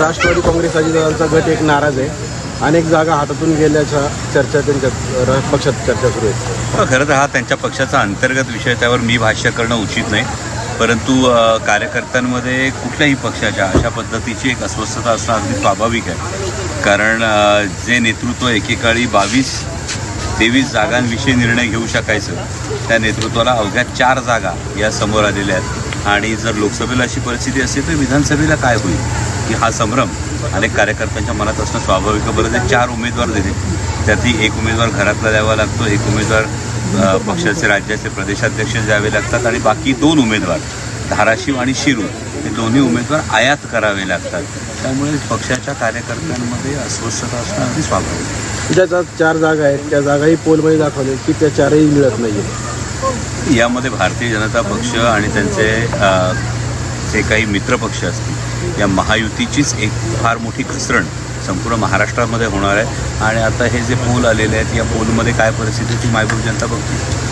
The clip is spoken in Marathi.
राष्ट्रवादी काँग्रेस अजितदादांचा गट एक नाराज आहे. अनेक जागा हातातून गेल्याच्या चर्चा त्यांच्या पक्षात चर्चा सुरू आहे. हो, खरं तर हा त्यांच्या पक्षाचा अंतर्गत विषय त्यावर मी भाष्य करणं उचित नाही. परंतु कार्यकर्त्यांमध्ये कुठल्याही पक्षाच्या अशा पद्धतीची एक अस्वस्थता असणं अगदी स्वाभाविक आहे. कारण जे नेतृत्व एकेकाळी बावीस तेवीस जागांविषयी निर्णय घेऊ शकायचं त्या नेतृत्वाला अवघ्या चार जागा या समोर आलेल्या आहेत. आणि जर लोकसभेला अशी परिस्थिती असेल तर विधानसभेला काय होईल? की हा संभ्रम अनेक कार्यकर्त्यांच्या मनात असणं स्वाभाविक. बरं ते चार उमेदवार दिले त्यातही एक उमेदवार घरातला द्यावा लागतो एक उमेदवार पक्षाचे राज्याचे प्रदेशाध्यक्ष द्यावे लागतात आणि बाकी दोन उमेदवार धाराशिव आणि शिरूर हे दोन्ही उमेदवार आयात करावे लागतात. त्यामुळे पक्षाच्या कार्यकर्त्यांमध्ये अस्वस्थता असणं अगदी स्वाभाविक. ज्या चार जागा आहेत त्या जागाही पोलमध्ये दाखवले की त्या चारही मिळत नाही आहेत यामध्ये भारतीय जनता पक्ष आणि त्यांचे जे काही मित्रपक्ष असतील या महायुतीचीच एक फार मोठी घसरण संपूर्ण महाराष्ट्रामध्ये होणार आहे. आणि आता हे जे पोल आलेले आहेत या पोलमध्ये काय परिस्थिती ती मायभूत जनता बघतील.